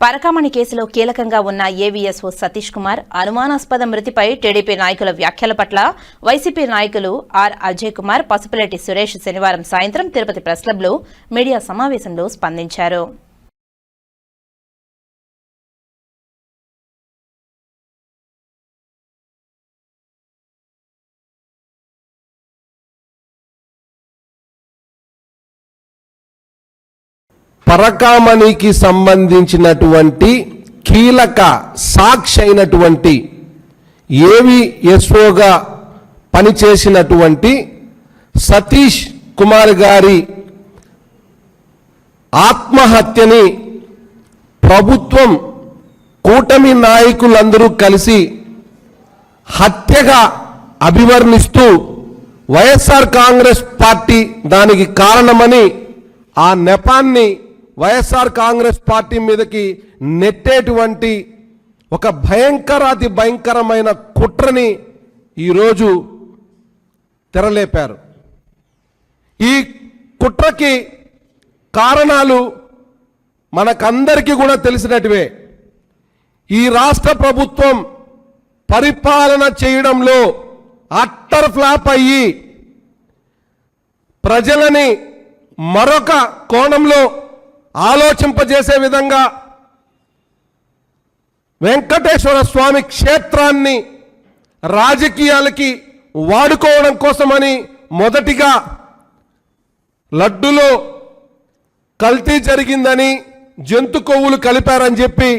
పరకామణి కేసులో కీలకంగా ఉన్న ఏవీఎస్ఓ సతీష్ కుమార్ అనుమానాస్పద మృతిపై టీడీపీ నాయకుల వ్యాఖ్యల పట్ల వైసీపీ నాయకులు ఆర్ అజయ్ కుమార్ పసుపులేటి సురేష్ శనివారం సాయంత్రం తిరుపతి ప్రెస్ క్లబ్లో మీడియా సమావేశంలో స్పందించారు. పరకామణికి సంబంధించినటువంటి కీలక సాక్షి అయినటువంటి ఏవిఎస్ఓగా పనిచేసినటువంటి సతీష్ కుమార్ గారి ఆత్మహత్యని ప్రభుత్వం కూటమి నాయకులందరూ కలిసి హత్యగా అభివర్ణిస్తూ వైఎస్ఆర్ కాంగ్రెస్ పార్టీ దానికి కారణమని ఆ నెపాన్ని వైఎస్ఆర్ కాంగ్రెస్ పార్టీ మీదకి నెట్టేటువంటి ఒక భయంకరాతి భయంకరమైన కుట్రని ఈరోజు తెరలేపారు. ఈ కుట్రకి కారణాలు మనకందరికీ కూడా తెలిసినటివే. ఈ రాష్ట్ర ప్రభుత్వం పరిపాలన చేయడంలో అట్టర్ ఫ్లాప్ అయ్యి ప్రజలని మరొక కోణంలో ఆలోచింపజేసే విధంగా వెంకటేశ్వర స్వామి క్షేత్రాన్ని రాజకీయాలకి వాడుకోవడం కోసమని మొదటిగా లడ్డులో కల్తీ జరిగిందని జంతు కొవ్వులు కలిపారని చెప్పి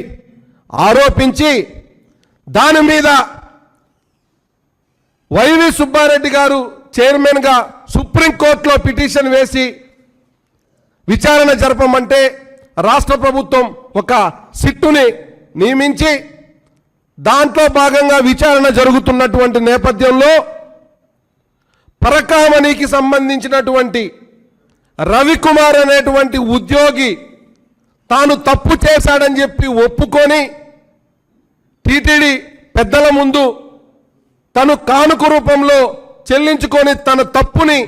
ఆరోపించి దాని మీద వైవి సుబ్బారెడ్డి గారు చైర్మన్గా సుప్రీంకోర్టులో పిటిషన్ వేసి విచారణ జరపమంటే రాష్ట్ర ప్రభుత్వం ఒక సిట్టుని నియమించి దాంట్లో భాగంగా విచారణ జరుగుతున్నటువంటి నేపథ్యంలో పరకామణికి సంబంధించినటువంటి రవికుమార్ అనేటువంటి ఉద్యోగి తాను తప్పు చేశాడని చెప్పి ఒప్పుకొని టీటీడీ పెద్దల ముందు తను కానుక రూపంలో చెల్లించుకొని తన తప్పుని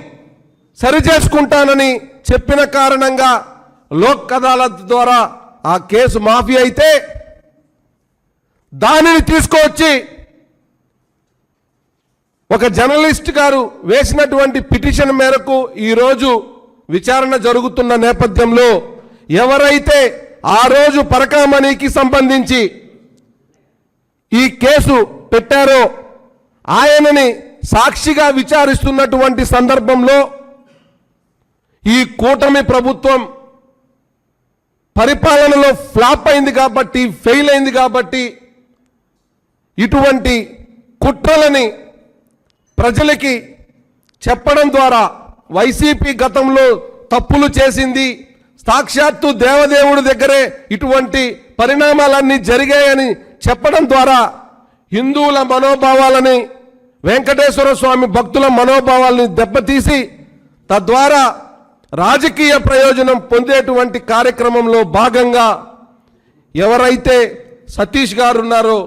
సరిచేసుకుంటానని చెప్పిన కారణంగా లోక్ అదాలత్ ద్వారా ఆ కేసు మాఫీ అయితే దానిని తీసుకువచ్చి ఒక జర్నలిస్ట్ గారు వేసినటువంటి పిటిషన్ మేరకు ఈరోజు విచారణ జరుగుతున్న నేపథ్యంలో ఎవరైతే ఆ రోజు పరకామణికి సంబంధించి ఈ కేసు పెట్టారో ఆయనని సాక్షిగా విచారిస్తున్నటువంటి సందర్భంలో ఈ కూటమి ప్రభుత్వం పరిపాలనలో ఫ్లాప్ అయింది కాబట్టి ఫెయిల్ అయింది కాబట్టి ఇటువంటి కుట్రలని ప్రజలకి చెప్పడం ద్వారా వైసీపీ గతంలో తప్పులు చేసింది. సాక్షాత్తు దేవదేవుడి దగ్గరే ఇటువంటి పరిణామాలన్నీ జరిగాయని చెప్పడం ద్వారా హిందువుల మనోభావాలని వెంకటేశ్వర స్వామి భక్తుల మనోభావాలని దెబ్బతీసి తద్వారా రాజకీయ ప్రయోజనం పొందేటువంటి కార్యక్రమంలో భాగంగా ఎవరైతే సతీష్ గారు ఉన్నారో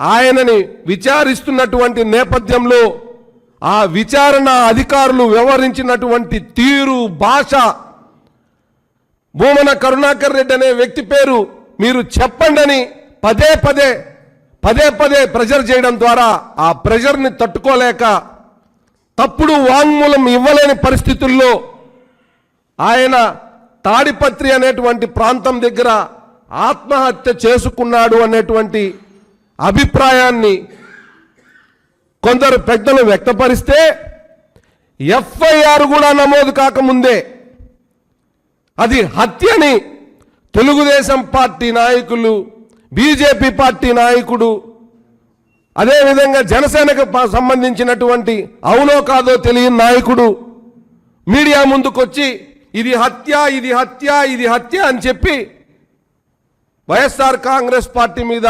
ఆయనని విచారిస్తున్నటువంటి నేపథ్యంలో ఆ విచారణ అధికారులు వ్యవహరించినటువంటి తీరు భాష భూమన కరుణాకర్ రెడ్డి అనే వ్యక్తి పేరు మీరు చెప్పండని పదే పదే పదే పదే ప్రెజర్ చేయడం ద్వారా ఆ ప్రెజర్ని తట్టుకోలేక తప్పుడు వాంగ్మూలం ఇవ్వలేని పరిస్థితుల్లో ఆయన తాడిపత్రి అనేటువంటి ప్రాంతం దగ్గర ఆత్మహత్య చేసుకున్నాడు అనేటువంటి అభిప్రాయాన్ని కొందరు పెద్దలు వ్యక్తపరిస్తే ఎఫ్ఐఆర్ కూడా నమోదు కాకముందే అది హత్యని తెలుగుదేశం పార్టీ నాయకులు బీజేపీ పార్టీ నాయకుడు అదేవిధంగా జనసేనకు ప- సంబంధించినటువంటి అవునో కాదో తెలియని నాయకుడు మీడియా ముందుకొచ్చి ఇది హత్య ఇది హత్య ఇది హత్య అని చెప్పి వైఎస్ఆర్ కాంగ్రెస్ పార్టీ మీద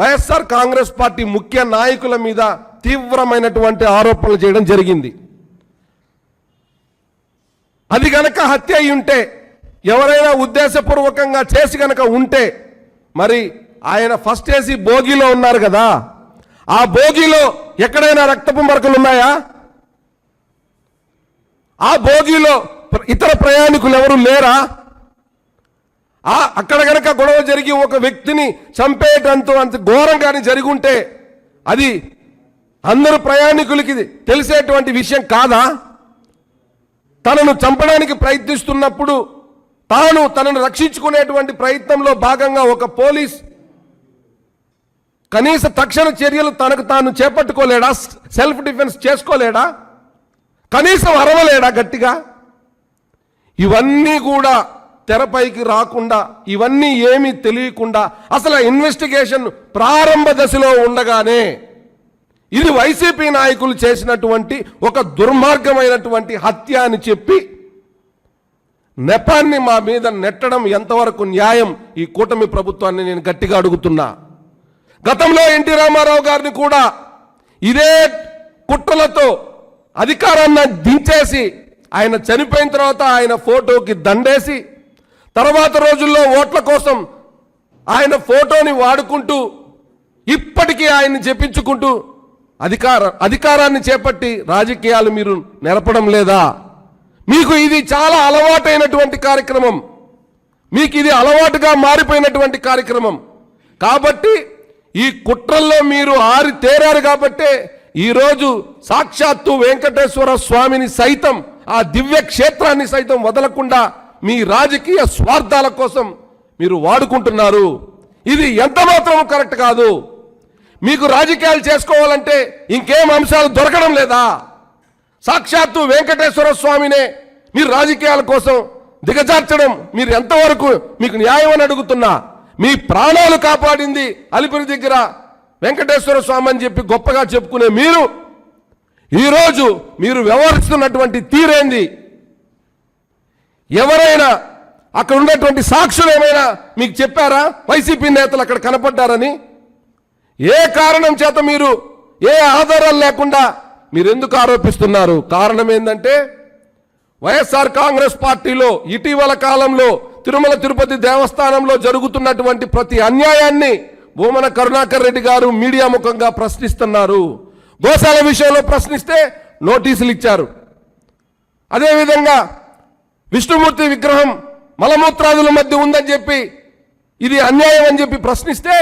వైఎస్ఆర్ కాంగ్రెస్ పార్టీ ముఖ్య నాయకుల మీద తీవ్రమైనటువంటి ఆరోపణలు చేయడం జరిగింది. అది గనక హత్య అయి ఉంటే ఎవరైనా ఉద్దేశపూర్వకంగా చేసి గనక ఉంటే మరి ఆయన ఫస్ట్ ఏసీ భోగిలో ఉన్నారు కదా. ఆ భోగిలో ఎక్కడైనా రక్తపు మరకలు ఉన్నాయా? ఆ భోగిలో ఇతర ప్రయాణికులు ఎవరు లేరా? ఆ అక్కడ గనక గొడవ జరిగి ఒక వ్యక్తిని చంపేటంత అంత ఘోరంగాని జరిగి ఉంటే అది అందరు ప్రయాణికులకి తెలిసేటువంటి విషయం కాదా? తనను చంపడానికి ప్రయత్నిస్తున్నప్పుడు తాను తనను రక్షించుకునేటువంటి ప్రయత్నంలో భాగంగా ఒక పోలీస్ కనీస తక్షణ చర్యలు తనకు తాను చేపట్టుకోలేడా? Self defence చేసుకోలేడా? కనీసం అరవలేడా గట్టిగా? ఇవన్నీ కూడా తెరపైకి రాకుండా ఇవన్నీ ఏమీ తెలియకుండా అసలు ఇన్వెస్టిగేషన్ ప్రారంభ దశలో ఉండగానే ఇది వైసీపీ నాయకులు చేసినటువంటి ఒక దుర్మార్గమైనటువంటి హత్య అని చెప్పి నెపాన్ని మా మీద నెట్టడం ఎంతవరకు న్యాయం ఈ కూటమి ప్రభుత్వాన్ని నేను గట్టిగా అడుగుతున్నా. గతంలో ఎన్టీ రామారావు గారిని కూడా ఇదే కుట్రలతో అధికారాన్ని దించేసి ఆయన చనిపోయిన తర్వాత ఆయన ఫోటోకి దండేసి తర్వాత రోజుల్లో ఓట్ల కోసం ఆయన ఫోటోని వాడుకుంటూ ఇప్పటికీ ఆయన్ని చెప్పించుకుంటూ అధికార అధికారాన్ని చేపట్టి రాజకీయాలు మీరు నెరపడం లేదా? మీకు ఇది చాలా అలవాటైనటువంటి కార్యక్రమం. మీకు ఇది అలవాటుగా మారిపోయినటువంటి కార్యక్రమం. కాబట్టి ఈ కుట్రల్లో మీరు ఆరి తేరారు కాబట్టే ఈరోజు సాక్షాత్తు వెంకటేశ్వర స్వామిని సైతం ఆ దివ్య క్షేత్రాన్ని సైతం వదలకుండా మీ రాజకీయ స్వార్థాల కోసం మీరు వాడుకుంటున్నారు. ఇది ఎంత మాత్రం కరెక్ట్ కాదు. మీకు రాజకీయాలు చేసుకోవాలంటే ఇంకేం అంశాలు దొరకడం లేదా? సాక్షాత్తు వెంకటేశ్వర స్వామినే మీరు రాజకీయాల కోసం దిగజార్చడం మీరు ఎంతవరకు మీకు న్యాయం అని అడుగుతున్నా. మీ ప్రాణాలు కాపాడింది అలిపిరి దగ్గర వెంకటేశ్వర స్వామి అని చెప్పి గొప్పగా చెప్పుకునే మీరు ఈరోజు మీరు వ్యవహరిస్తున్నటువంటి తీరేంది? ఎవరైనా అక్కడ ఉన్నటువంటి సాక్షులు ఏమైనా మీకు చెప్పారా? వైసీపీ నేతలు అక్కడ కనపడ్డారని? ఏ కారణం చేత మీరు ఏ ఆధారాలు లేకుండా మీరు ఎందుకు ఆరోపిస్తున్నారు? కారణం ఏంటంటే వైఎస్ఆర్ కాంగ్రెస్ పార్టీలో ఇటీవల కాలంలో తిరుమల తిరుపతి దేవస్థానంలో జరుగుతున్నటువంటి ప్రతి అన్యాయాన్ని భూమన కరుణాకర్ రెడ్డి గారు మీడియా ముఖంగా ప్రశ్నిస్తున్నారు. గోశాల విషయంలో ప్రశ్నిస్తే నోటీసులు ఇచ్చారు. అదేవిధంగా విష్ణుమూర్తి విగ్రహం మలమూత్రాదుల మధ్య ఉందని చెప్పి ఇది అన్యాయం అని చెప్పి ప్రశ్నిస్తే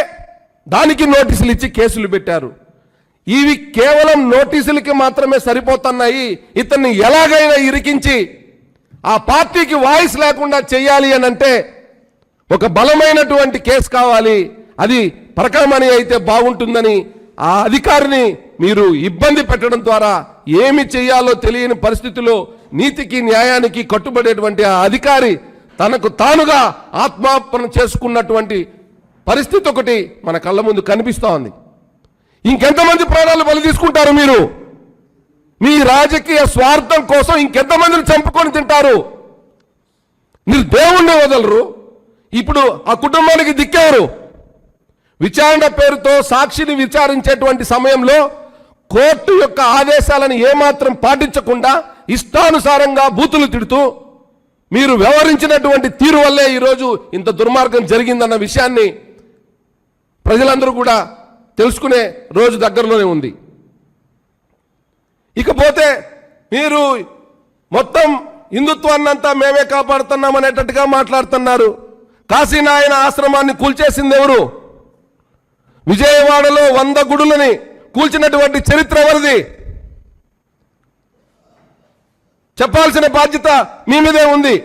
దానికి నోటీసులు ఇచ్చి కేసులు పెట్టారు. ఇవి కేవలం నోటీసులకి మాత్రమే సరిపోతున్నాయి. ఇతన్ని ఎలాగైనా ఇరికించి ఆ పార్టీకి వాయిస్ లేకుండా చేయాలి అని అంటే ఒక బలమైనటువంటి కేసు కావాలి. అది పరకమణి అయితే బాగుంటుందని ఆ అధికారిని మీరు ఇబ్బంది పెట్టడం ద్వారా ఏమి చేయాలో తెలియని పరిస్థితిలో నీతికి న్యాయానికి కట్టుబడేటువంటి ఆ అధికారి తనకు తానుగా ఆత్మార్పణ చేసుకున్నటువంటి పరిస్థితి ఒకటి మన కళ్ళ ముందు కనిపిస్తూ ఉంది. ఇంకెంతమంది ప్రాణాలు బలి తీసుకుంటారు మీరు? మీ రాజకీయ స్వార్థం కోసం ఇంకెంతమందిని చంపుకొని తింటారు? మీరు దేవుణ్ణి వదలరు. ఇప్పుడు ఆ కుటుంబానికి దిక్కేవారు? విచారణ పేరుతో సాక్షిని విచారించేటువంటి సమయంలో కోర్టు యొక్క ఆదేశాలను ఏమాత్రం పాటించకుండా ఇష్టానుసారంగా బూతులు తిడుతూ మీరు వ్యవహరించినటువంటి తీరు వల్లే ఈరోజు ఇంత దుర్మార్గం జరిగిందన్న విషయాన్ని ప్రజలందరూ కూడా తెలుసుకునే రోజు దగ్గరలోనే ఉంది. ఇకపోతే మీరు మొత్తం హిందుత్వాన్నంతా మేమే కాపాడుతున్నాం అనేటట్టుగా మాట్లాడుతున్నారు. కాశీనాయన ఆశ్రమాన్ని కూల్చేసింది ఎవరు విజయవాడలో వంద గుడులని కూల్చినటువంటి చరిత్ర ఎవరిది? చెప్పాల్సిన బాధ్యత మీ మీదే ఉంది.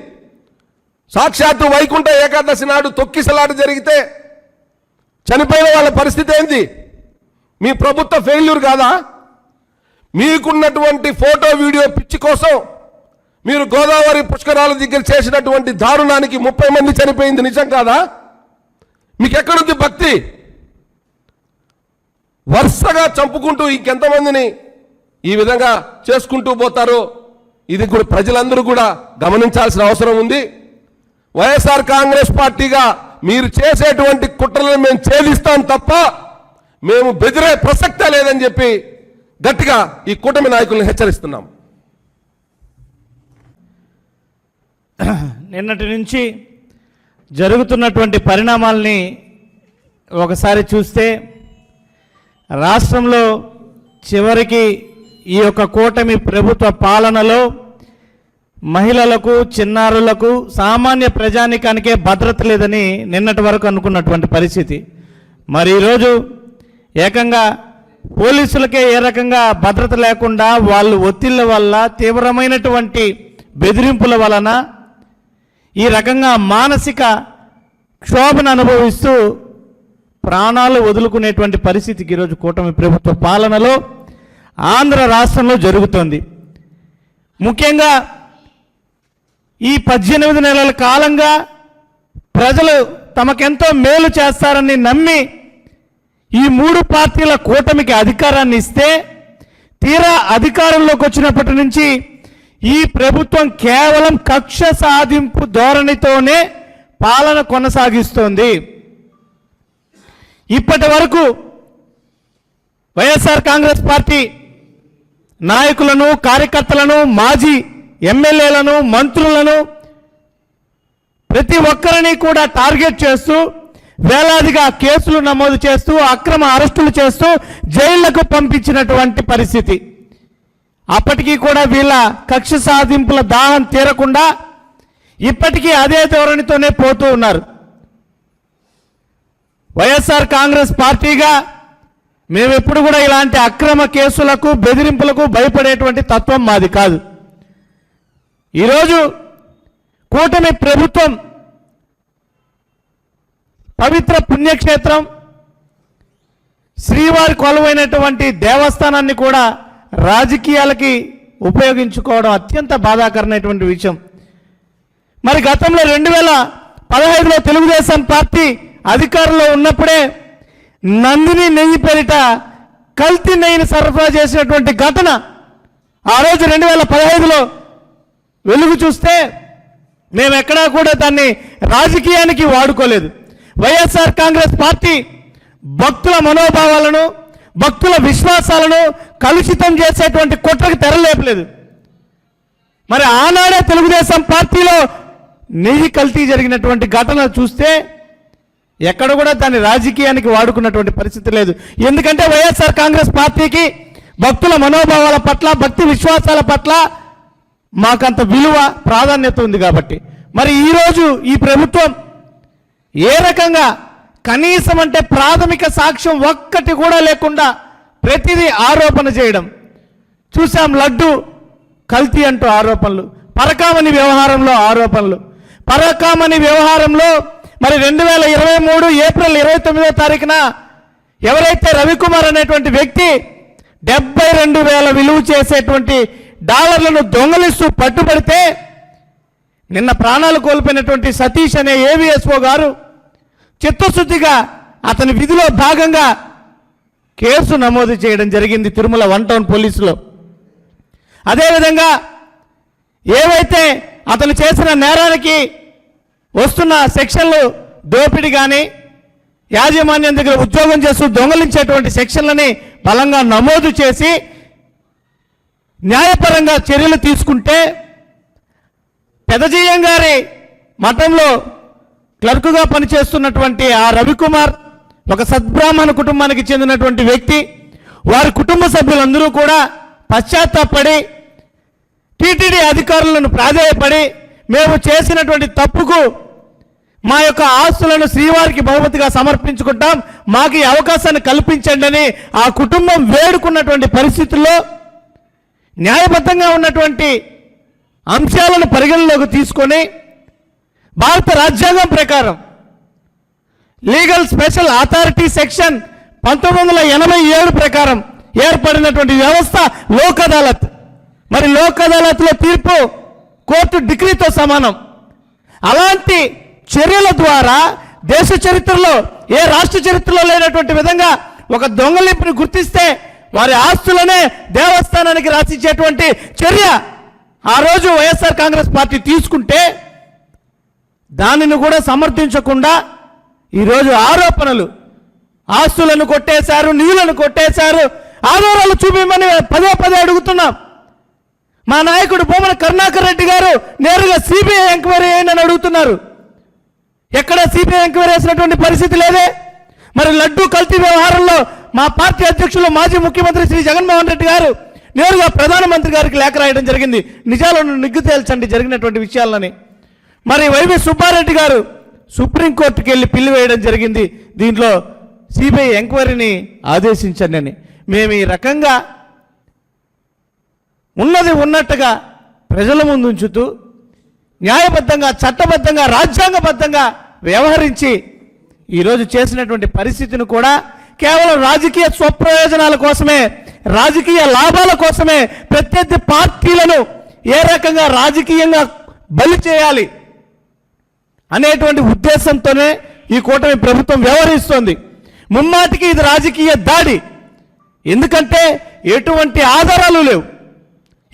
సాక్షాత్తు వైకుంఠ ఏకాదశి నాడు తొక్కిసలాట జరిగితే చనిపోయిన వాళ్ళ పరిస్థితి ఏంది? మీ ప్రభుత్వ ఫెయిల్యూర్ కాదా? మీకున్నటువంటి ఫోటో వీడియో పిచ్చి కోసం మీరు గోదావరి పుష్కరాల దగ్గర చేసినటువంటి దారుణానికి ముప్పై మంది చనిపోయింది నిజం కాదా? మీకెక్కడుంది భక్తి? వరుసగా చంపుకుంటూ ఇంకెంతమందిని ఈ విధంగా చేసుకుంటూ పోతారో ఇది కూడా ప్రజలందరూ కూడా గమనించాల్సిన అవసరం ఉంది. వైఎస్ఆర్ కాంగ్రెస్ పార్టీగా మీరు చేసేటువంటి కుట్రలను మేము ఛేదిస్తాం తప్ప మేము బెదిరే ప్రసక్తే లేదని చెప్పి గట్టిగా ఈ కూటమి నాయకులను హెచ్చరిస్తున్నాం. నిన్నటి నుంచి జరుగుతున్నటువంటి పరిణామాల్ని ఒకసారి చూస్తే రాష్ట్రంలో చివరికి ఈ యొక్క కూటమి ప్రభుత్వ పాలనలో మహిళలకు చిన్నారులకు సామాన్య ప్రజానికానికే భద్రత లేదని నిన్నటి వరకు అనుకున్నటువంటి పరిస్థితి. మరి ఈరోజు ఏకంగా పోలీసులకే ఏ రకంగా భద్రత లేకుండా వాళ్ళు ఒత్తిళ్ళ వల్ల తీవ్రమైనటువంటి బెదిరింపుల వలన ఈ రకంగా మానసిక క్షోభను అనుభవిస్తూ ప్రాణాలు వదులుకునేటువంటి పరిస్థితికి ఈరోజు కూటమి ప్రభుత్వ పాలనలో ఆంధ్ర రాష్ట్రంలో జరుగుతోంది. ముఖ్యంగా ఈ పద్దెనిమిది నెలల కాలంగా ప్రజలు తమకెంతో మేలు చేస్తారని నమ్మి ఈ మూడు పార్టీల కూటమికి అధికారాన్ని ఇస్తే తీరా అధికారంలోకి వచ్చినప్పటి నుంచి ఈ ప్రభుత్వం కేవలం కక్ష సాధింపు ధోరణితోనే పాలన కొనసాగిస్తోంది. ఇప్పటి వరకు వైఎస్ఆర్ కాంగ్రెస్ పార్టీ నాయకులను కార్యకర్తలను మాజీ ఎమ్మెల్యేలను మంత్రులను ప్రతి ఒక్కరిని కూడా టార్గెట్ చేస్తూ వేలాదిగా కేసులు నమోదు చేస్తూ అక్రమ అరెస్టులు చేస్తూ జైళ్ళకు పంపించినటువంటి పరిస్థితి. అప్పటికీ కూడా వీళ్ళ కక్ష సాధింపుల దాహం తీరకుండా ఇప్పటికీ అదే ధోరణితోనే పోతూ ఉన్నారు. వైఎస్ఆర్ కాంగ్రెస్ పార్టీగా మేము ఎప్పుడు కూడా ఇలాంటి అక్రమ కేసులకు బెదిరింపులకు భయపడేటువంటి తత్వం మాది కాదు. ఈరోజు కూటమి ప్రభుత్వం పవిత్ర పుణ్యక్షేత్రం శ్రీవారి కొలువైనటువంటి దేవస్థానాన్ని కూడా రాజకీయాలకి ఉపయోగించుకోవడం అత్యంత బాధాకరమైనటువంటి విషయం. మరి గతంలో రెండు వేల పదహైదులో తెలుగుదేశం పార్టీ అధికారంలో ఉన్నప్పుడే నందిని నెయ్యి పేరిట కల్తీ నెయ్యిని సరఫరా చేసినటువంటి ఘటన ఆ రోజు రెండు వేల పదహైదులో వెలుగు చూస్తే మేము ఎక్కడా కూడా దాన్ని రాజకీయానికి వాడుకోలేదు. వైఎస్ఆర్ కాంగ్రెస్ పార్టీ భక్తుల మనోభావాలను భక్తుల విశ్వాసాలను కలుషితం చేసేటువంటి కుట్రకు తెరలేపలేదు. మరి ఆనాడే తెలుగుదేశం పార్టీలో నెయ్యి కల్తీ జరిగినటువంటి ఘటన చూస్తే ఎక్కడ కూడా దాన్ని రాజకీయానికి వాడుకున్నటువంటి పరిస్థితి లేదు. ఎందుకంటే వైఎస్ఆర్ కాంగ్రెస్ పార్టీకి భక్తుల మనోభావాల పట్ల భక్తి విశ్వాసాల పట్ల మాకంత విలువ ప్రాధాన్యత ఉంది కాబట్టి. మరి ఈరోజు ఈ ప్రభుత్వం ఏ రకంగా కనీసం అంటే ప్రాథమిక సాక్ష్యం ఒక్కటి కూడా లేకుండా ప్రతిదీ ఆరోపణ చేయడం. చూసాం లడ్డు కల్తీ అంటూ ఆరోపణలు పరకామణి వ్యవహారంలో ఆరోపణలు. పరకామణి వ్యవహారంలో మరి రెండు వేల ఇరవై మూడు ఏప్రిల్ ఇరవై తొమ్మిదో తారీఖున ఎవరైతే రవికుమార్ అనేటువంటి వ్యక్తి డెబ్బై రెండు వేల విలువ చేసేటువంటి డాలర్లను దొంగలిస్తూ పట్టుబడితే నిన్న ప్రాణాలు కోల్పోయినటువంటి సతీష్ అనే ఏవిఎస్ఓ గారు చిత్తశుద్ధిగా అతని విధిలో భాగంగా కేసు నమోదు చేయడం జరిగింది తిరుమల వన్ టౌన్ పోలీసులో. అదేవిధంగా ఏవైతే అతను చేసిన నేరానికి వస్తున్న సెక్షన్లు దోపిడీ కానీ యాజమాన్యం దగ్గర ఉద్యోగం చేస్తూ దొంగలించేటువంటి సెక్షన్లని బలంగా నమోదు చేసి న్యాయపరంగా చర్యలు తీసుకుంటే పెదజీయం గారి మఠంలో క్లర్కుగా పనిచేస్తున్నటువంటి ఆ రవికుమార్ ఒక సద్బ్రాహ్మణ కుటుంబానికి చెందినటువంటి వ్యక్తి వారి కుటుంబ సభ్యులందరూ కూడా పశ్చాత్తాపడి టీటీడీ అధికారులను ప్రాధేయపడి మేము చేసినటువంటి తప్పుకు మా యొక్క ఆస్తులను శ్రీవారికి బహుమతిగా సమర్పించుకుంటాం. మాకు ఈ అవకాశాన్ని కల్పించండి అని ఆ కుటుంబం వేడుకున్నటువంటి పరిస్థితుల్లో న్యాయబద్ధంగా ఉన్నటువంటి అంశాలను పరిగణలోకి తీసుకొని భారత రాజ్యాంగం ప్రకారం లీగల్ స్పెషల్ అథారిటీ సెక్షన్ పంతొమ్మిది వందల ఎనభై ఏడు ప్రకారం ఏర్పడినటువంటి వ్యవస్థ లోక్ అదాలత్. మరి లోక్ అదాలత్లో తీర్పు కోర్టు డిగ్రీతో సమానం. అలాంటి చర్యల ద్వారా దేశ చరిత్రలో ఏ రాష్ట్ర చరిత్రలో లేనటువంటి విధంగా ఒక దొంగలింపుని గుర్తిస్తే వారి ఆస్తులనే దేవస్థానానికి రాసిచ్చేటువంటి చర్య ఆ రోజు వైఎస్ఆర్ కాంగ్రెస్ పార్టీ తీసుకుంటే దానిని కూడా సమర్థించకుండా ఈరోజు ఆరోపణలు ఆస్తులను కొట్టేశారు నిధులను కొట్టేశారు ఆధారాలు చూపించమని పదే పదే అడుగుతున్నాం. మా నాయకుడు బొమ్మన కరుణాకర్ రెడ్డి గారు నేరుగా సిబిఐ ఎంక్వైరీ అయ్యిందని అడుగుతున్నారు. ఎక్కడ సిబిఐ ఎంక్వైరీ చేసినటువంటి పరిస్థితి లేదే. మరి లడ్డూ కల్తీ వ్యవహారంలో మా పార్టీ అధ్యక్షులు మాజీ ముఖ్యమంత్రి శ్రీ జగన్మోహన్ రెడ్డి గారు నేరుగా ప్రధానమంత్రి గారికి లేఖ రాయడం జరిగింది. నిజాలను నిగ్గు తేల్చండి జరిగినటువంటి విషయాలని. మరి వైవి సుబ్బారెడ్డి గారు సుప్రీంకోర్టుకి వెళ్ళి పిల్లి వేయడం జరిగింది. దీంట్లో సిబిఐ ఎంక్వైరీని ఆదేశించండి అని. మేము ఈ రకంగా ఉన్నది ఉన్నట్టుగా ప్రజల ముందు ఉంచుతూ న్యాయబద్ధంగా చట్టబద్ధంగా రాజ్యాంగబద్ధంగా వ్యవహరించి ఈరోజు చేసినటువంటి పరిస్థితిని కూడా కేవలం రాజకీయ స్వప్రయోజనాల కోసమే రాజకీయ లాభాల కోసమే ప్రత్యర్థి పార్టీలను ఏ రకంగా రాజకీయంగా బలి చేయాలి అనేటువంటి ఉద్దేశంతోనే ఈ కూటమి ప్రభుత్వం వ్యవహరిస్తోంది. ముమ్మాటికి ఇది రాజకీయ దాడి. ఎందుకంటే ఎటువంటి ఆధారాలు లేవు.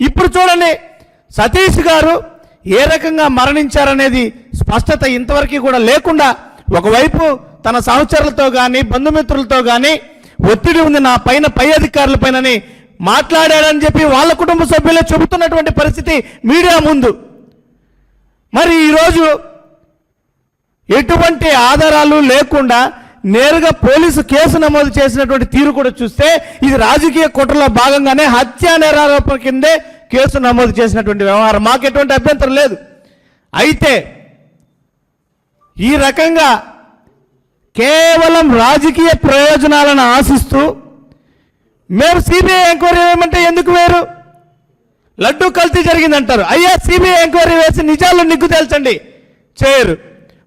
ఇప్పుడు చూడండి సతీష్ గారు ఏ రకంగా మరణించారనేది స్పష్టత ఇంతవరకు కూడా లేకుండా ఒకవైపు తన సహచరులతో కానీ బంధుమిత్రులతో కానీ ఒత్తిడి ఉంది నా పైన పై అధికారుల పైనని మాట్లాడాడని చెప్పి వాళ్ళ కుటుంబ సభ్యులే చెబుతున్నటువంటి పరిస్థితి మీడియా ముందు. మరి ఈరోజు ఎటువంటి ఆధారాలు లేకుండా నేరుగా పోలీసు కేసు నమోదు చేసినటువంటి తీరు కూడా చూస్తే ఇది రాజకీయ కుట్రలో భాగంగానే హత్యా నేరారోపణ కిందే కేసు నమోదు చేసినటువంటి వ్యవహారం మాకు ఎటువంటి అభ్యంతరం లేదు. అయితే ఈ రకంగా కేవలం రాజకీయ ప్రయోజనాలను ఆశిస్తూ మేము సిబిఐ ఎంక్వైరీ వేయమంటే ఎందుకు వేరు? లడ్డు కల్తీ జరిగిందంటారు. అయ్యా సిబిఐ ఎంక్వైరీ వేసి నిజాలు నిగ్గు తేల్చండి చేయరు.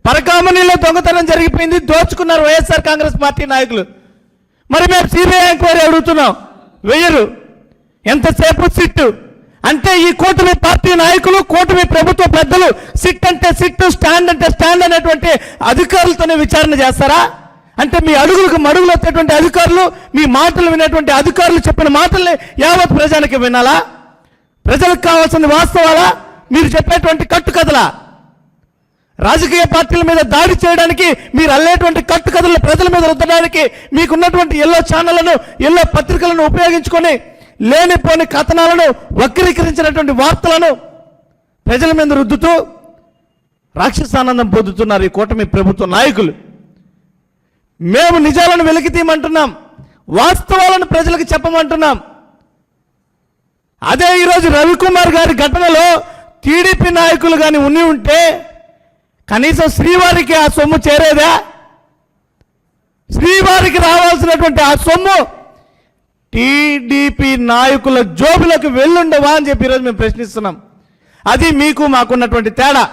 పరకామణిలో దొంగతనం జరిగిపోయింది దోచుకున్నారు వైఎస్ఆర్ కాంగ్రెస్ పార్టీ నాయకులు. మరి మేము సిబిఐ ఎంక్వైరీ అడుగుతున్నాం. వెయ్యరు ఎంతసేపు సిట్టు? అంటే ఈ కూటమి పార్టీ నాయకులు కూటమి ప్రభుత్వ పెద్దలు సిట్ అంటే సిట్ స్టాండ్ అంటే స్టాండ్ అనేటువంటి అధికారులతోనే విచారణ చేస్తారా? అంటే మీ అడుగులకు మడుగులు వచ్చేటువంటి అధికారులు మీ మాటలు వినేటువంటి అధికారులు చెప్పిన మాటల్ని యావత్ ప్రజానికి వినాలా? ప్రజలకు కావాల్సిన వాస్తవాలా? మీరు చెప్పేటువంటి కట్టుకథలా? రాజకీయ పార్టీల మీద దాడి చేయడానికి మీరు అల్లేటువంటి కట్టుకథలు ప్రజల మీద రుద్దడానికి మీకున్నటువంటి ఎల్లో ఛానళ్ళను ఎల్లో పత్రికలను ఉపయోగించుకొని లేనిపోని కథనాలను వక్రీకరించినటువంటి వార్తలను ప్రజల మీద రుద్దుతూ రాక్షసానందం పొందుతున్నారు ఈ కూటమి ప్రభుత్వ నాయకులు. మేము నిజాలను వెలికి తీయమంటున్నాం. వాస్తవాలను ప్రజలకు చెప్పమంటున్నాం. అదే ఈరోజు రవికుమార్ గారి ఘటనలో టీడీపీ నాయకులు కానీ ఉన్ని ఉంటే కనీసం శ్రీవారికి ఆ సొమ్ము చేరేదా? శ్రీవారికి రావాల్సినటువంటి ఆ సొమ్ము టీడీపీ నాయకుల జోబులకు వెళ్ళుండవా అని చెప్పి ఈరోజు మేము ప్రశ్నిస్తున్నాం. అది మీకు మాకున్నటువంటి తేడా.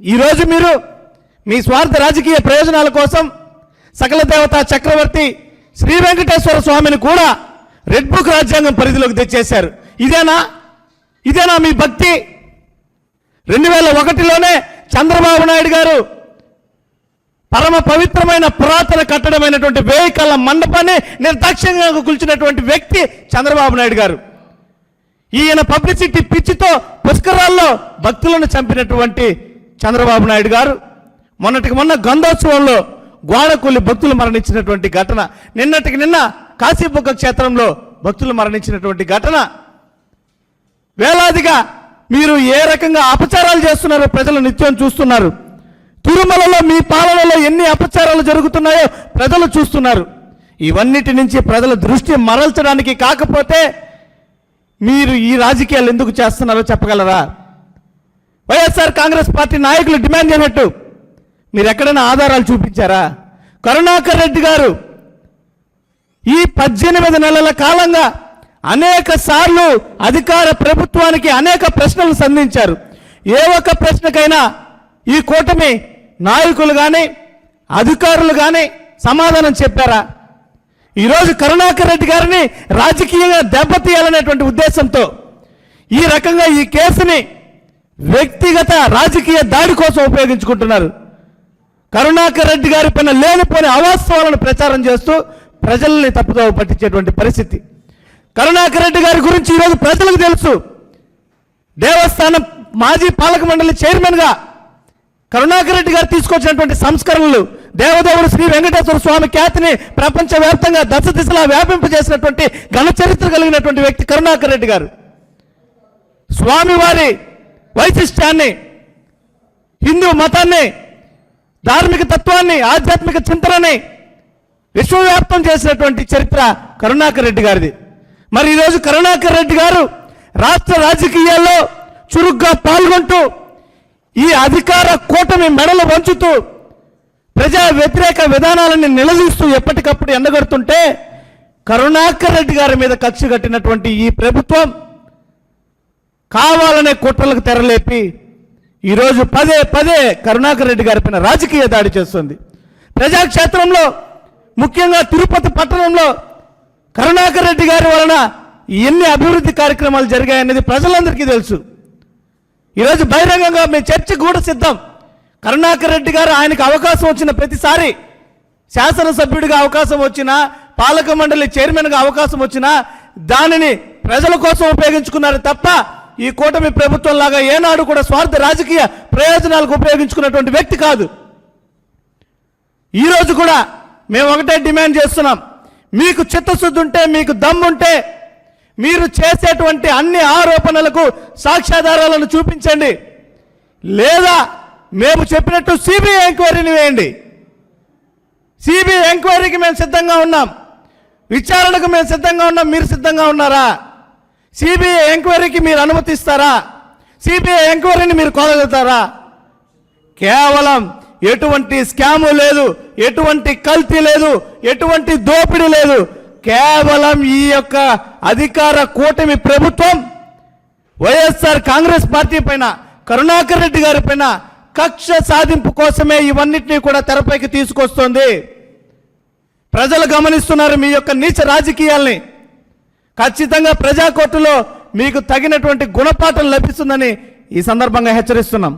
ఈరోజు మీరు మీ స్వార్థ రాజకీయ ప్రయోజనాల కోసం సకల దేవత చక్రవర్తి శ్రీ వెంకటేశ్వర స్వామిని కూడా రెడ్ బుక్ రాజ్యాంగం పరిధిలోకి తెచ్చేశారు. ఇదేనా? ఇదేనా మీ భక్తి? రెండు వేల ఒకటిలోనే చంద్రబాబు నాయుడు గారు పరమ పవిత్రమైన పురాతన కట్టడమైనటువంటి వేయి కళ్ళ మండపాన్ని నిర్దాక్ష్యంగా కూల్చినటువంటి వ్యక్తి చంద్రబాబు నాయుడు గారు. ఈయన పబ్లిసిటీ పిచ్చితో పుష్కరాల్లో భక్తులను చంపినటువంటి చంద్రబాబు నాయుడు గారు. మొన్నటికి మొన్న గంధోత్సవంలో గోడకూలి భక్తులు మరణించినటువంటి ఘటన నిన్నటికి నిన్న కాశీబుక్క క్షేత్రంలో భక్తులు మరణించినటువంటి ఘటన. వేలాదిగా మీరు ఏ రకంగా అపచారాలు చేస్తున్నారో ప్రజలు నిత్యం చూస్తున్నారు. తిరుమలలో మీ పాలనలో ఎన్ని అపచారాలు జరుగుతున్నాయో ప్రజలు చూస్తున్నారు. ఇవన్నిటి నుంచి ప్రజల దృష్టి మరల్చడానికి కాకపోతే మీరు ఈ రాజకీయాలు ఎందుకు చేస్తున్నారో చెప్పగలరా? వైఎస్ఆర్ కాంగ్రెస్ పార్టీ నాయకులు డిమాండ్ చేసినట్టు మీరు ఎక్కడైనా ఆధారాలు చూపించారా? కరుణాకర్ రెడ్డి గారు ఈ పద్దెనిమిది నెలల కాలంగా అనేక సార్లు అధికార ప్రభుత్వానికి అనేక ప్రశ్నలు సంధించారు. ఏ ఒక్క ప్రశ్నకైనా ఈ కూటమి నాయకులు కానీ అధికారులు కానీ సమాధానం చెప్పారా? ఈరోజు కరుణాకర్ రెడ్డి గారిని రాజకీయంగా దెబ్బతీయాలనేటువంటి ఉద్దేశంతో ఈ రకంగా ఈ కేసుని వ్యక్తిగత రాజకీయ దాడి కోసం ఉపయోగించుకుంటున్నారు. కరుణాకర్ రెడ్డి గారి పైన లేనిపోని అవాస్తవాలను ప్రచారం చేస్తూ ప్రజల్ని తప్పుదోవ పట్టించేటువంటి పరిస్థితి. కరుణాకర్ రెడ్డి గారి గురించి ఈరోజు ప్రజలకు తెలుసు. దేవస్థానం మాజీ పాలక మండలి చైర్మన్గా కరుణాకర్ రెడ్డి గారు తీసుకొచ్చినటువంటి సంస్కరణలు దేవదేవుడు శ్రీ వెంకటేశ్వర స్వామి ఖ్యాతిని ప్రపంచవ్యాప్తంగా దశ దిశలా వ్యాపింపజేసినటువంటి ఘన చరిత్ర కలిగినటువంటి వ్యక్తి కరుణాకర్ రెడ్డి గారు. స్వామివారి వైశిష్ట్యాన్ని హిందూ మతాన్ని ధార్మిక తత్వాన్ని ఆధ్యాత్మిక చింతనని విశ్వవ్యాప్తం చేసినటువంటి చరిత్ర కరుణాకర్ రెడ్డి గారిది. మరి ఈరోజు కరుణాకర్ రెడ్డి గారు రాష్ట్ర రాజకీయాల్లో చురుగ్గా పాల్గొంటూ ఈ అధికార కూటమి మెడలు వంచుతూ ప్రజా వ్యతిరేక విధానాలని నిలదీస్తూ ఎప్పటికప్పుడు ఎండగడుతుంటే కరుణాకర్ రెడ్డి గారి మీద కక్ష కట్టినటువంటి ఈ ప్రభుత్వం కావాలనే కుట్రలకు తెరలేపి ఈరోజు పదే పదే కరుణాకర్ రెడ్డి గారి పైన రాజకీయ దాడి చేస్తుంది. ప్రజాక్షేత్రంలో ముఖ్యంగా తిరుపతి పట్టణంలో కరుణాకర్ రెడ్డి గారి వలన ఎన్ని అభివృద్ధి కార్యక్రమాలు జరిగాయనేది ప్రజలందరికీ తెలుసు. ఈరోజు బహిరంగంగా మేము చర్చ కూడా సిద్ధం. కరుణాకర్ రెడ్డి గారు ఆయనకు అవకాశం వచ్చిన ప్రతిసారి శాసనసభ్యుడిగా అవకాశం వచ్చినా పాలక మండలి చైర్మన్గా అవకాశం వచ్చినా దానిని ప్రజల కోసం ఉపయోగించుకున్నారు తప్ప ఈ కూటమి ప్రభుత్వం లాగా ఏనాడు కూడా స్వార్థ రాజకీయ ప్రయోజనాలకు ఉపయోగించుకున్నటువంటి వ్యక్తి కాదు. ఈరోజు కూడా మేము ఒకటే డిమాండ్ చేస్తున్నాం. మీకు చిత్తశుద్ధి ఉంటే మీకు దమ్ముంటే మీరు చేసేటువంటి అన్ని ఆరోపణలకు సాక్ష్యాధారాలను చూపించండి. లేదా మేము చెప్పినట్టు సిబిఐ ఎంక్వైరీని వేయండి. సిబిఐ ఎంక్వైరీకి మేము సిద్ధంగా ఉన్నాం. విచారణకు మేము సిద్ధంగా ఉన్నాం. మీరు సిద్ధంగా ఉన్నారా? సిబిఐ ఎంక్వైరీకి మీరు అనుమతిస్తారా సిబిఐ ఎంక్వైరీని మీరు కోరగలుగుతారా? కేవలం ఎటువంటి స్కాము లేదు ఎటువంటి కల్తీ లేదు ఎటువంటి దోపిడీ లేదు. కేవలం ఈ యొక్క అధికార కూటమి ప్రభుత్వం వైఎస్ఆర్ కాంగ్రెస్ పార్టీ పైన కరుణాకర్ రెడ్డి గారి పైన కక్ష సాధింపు కోసమే ఇవన్నిటినీ కూడా తెరపైకి తీసుకొస్తుంది. ప్రజలు గమనిస్తున్నారు మీ యొక్క నీచ రాజకీయాల్ని. ఖచ్చితంగా ప్రజాకోర్టులో మీకు తగినటువంటి గుణపాఠం లభిస్తుందని ఈ సందర్భంగా హెచ్చరిస్తున్నాం.